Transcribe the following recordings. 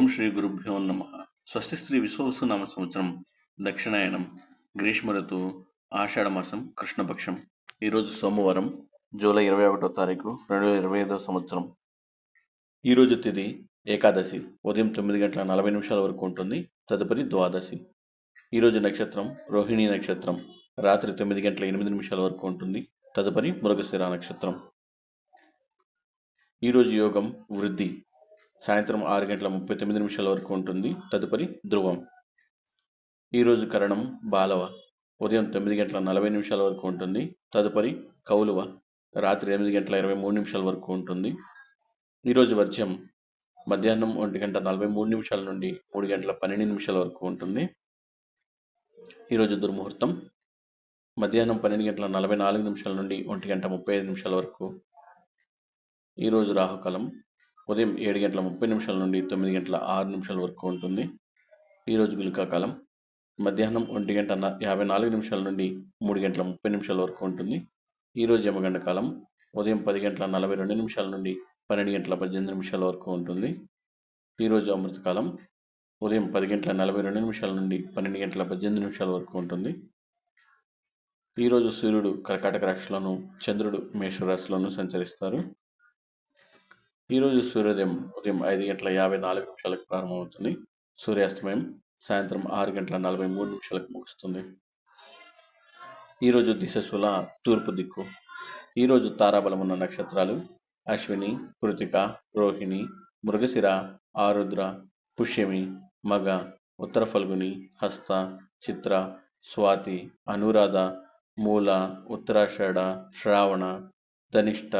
ఓం శ్రీ గురుభ్యో నమ. స్వస్తి శ్రీ విశ్వవసునామ సంవత్సరం దక్షిణాయనం గ్రీష్మ ఋతువు ఆషాఢమాసం కృష్ణపక్షం. ఈరోజు సోమవారం జూలై ఇరవై ఒకటో తారీఖు రెండు వేల ఇరవై ఐదో సంవత్సరం. ఈరోజు తిది ఏకాదశి ఉదయం తొమ్మిది గంటల నలభై నిమిషాల వరకు ఉంటుంది తదుపరి ద్వాదశి. ఈరోజు నక్షత్రం రోహిణి నక్షత్రం. రాత్రి తొమ్మిది గంటల ఎనిమిది నిమిషాల వరకు ఉంటుంది తదుపరి మృగశిర నక్షత్రం. ఈరోజు యోగం వృద్ధి. సాయంత్రం ఆరు గంటల ముప్పై తొమ్మిది నిమిషాల వరకు ఉంటుంది. తదుపరి ధ్రువం. ఈరోజు కరణం బాలవ. ఉదయం తొమ్మిది గంటల నలభై నిమిషాల వరకు ఉంటుంది. తదుపరి కౌలువ. రాత్రి ఎనిమిది గంటల ఇరవై మూడు నిమిషాల వరకు ఉంటుంది. ఈరోజు వర్జ్యం. మధ్యాహ్నం ఒంటి గంట నలభై మూడు నిమిషాల నుండి మూడు గంటల పన్నెండు నిమిషాల వరకు ఉంటుంది. ఈరోజు దుర్ముహూర్తం. మధ్యాహ్నం పన్నెండు గంటల నలభై నాలుగు నిమిషాల నుండి ఒంటి గంట ముప్పై ఐదు నిమిషాల వరకు. ఈరోజు రాహుకాలం. ఉదయం ఏడు గంటల ముప్పై నిమిషాల నుండి తొమ్మిది గంటల ఆరు నిమిషాల వరకు ఉంటుంది. ఈరోజు గులికాకాలం మధ్యాహ్నం ఒంటి గంట యాభై నాలుగు నిమిషాల నుండి మూడు గంటల ముప్పై నిమిషాల వరకు ఉంటుంది. ఈరోజు యమగండ కాలం ఉదయం పది గంటల నలభై రెండు నిమిషాల నుండి పన్నెండు గంటల పద్దెనిమిది నిమిషాల వరకు ఉంటుంది. ఈరోజు అమృతకాలం ఉదయం పది గంటల నలభై రెండు నిమిషాల నుండి పన్నెండు గంటల పద్దెనిమిది నిమిషాల వరకు ఉంటుంది. ఈరోజు సూర్యుడు కర్కాటక రాశిలోను చంద్రుడు మేషరాశిలోను సంచరిస్తారు. ఈరోజు సూర్యోదయం ఉదయం ఐదు గంటల యాభై నాలుగు నిమిషాలకు ప్రారంభమవుతుంది. సూర్యాస్తమయం సాయంత్రం ఆరు గంటల నలభై మూడు నిమిషాలకు ముగుస్తుంది. ఈరోజు దిశశుల తూర్పు దిక్కు. ఈరోజు తారాబలం ఉన్న నక్షత్రాలు అశ్విని కృతిక రోహిణి మృగశిర ఆరుద్ర పుష్యమి మగ ఉత్తర ఫల్గుని హస్త చిత్ర స్వాతి అనురాధ మూల ఉత్తరాషాఢ శ్రావణ ధనిష్ట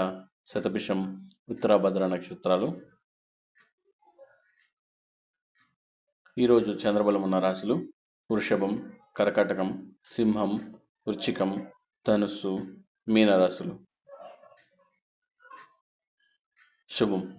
శతభిషం ఉత్తరాభద్ర నక్షత్రాలు. ఈరోజు చంద్రబలం ఉన్న రాశులు వృషభం కర్కాటకం సింహం వృచ్చికం ధనుస్సు మీనరాశులు. శుభం.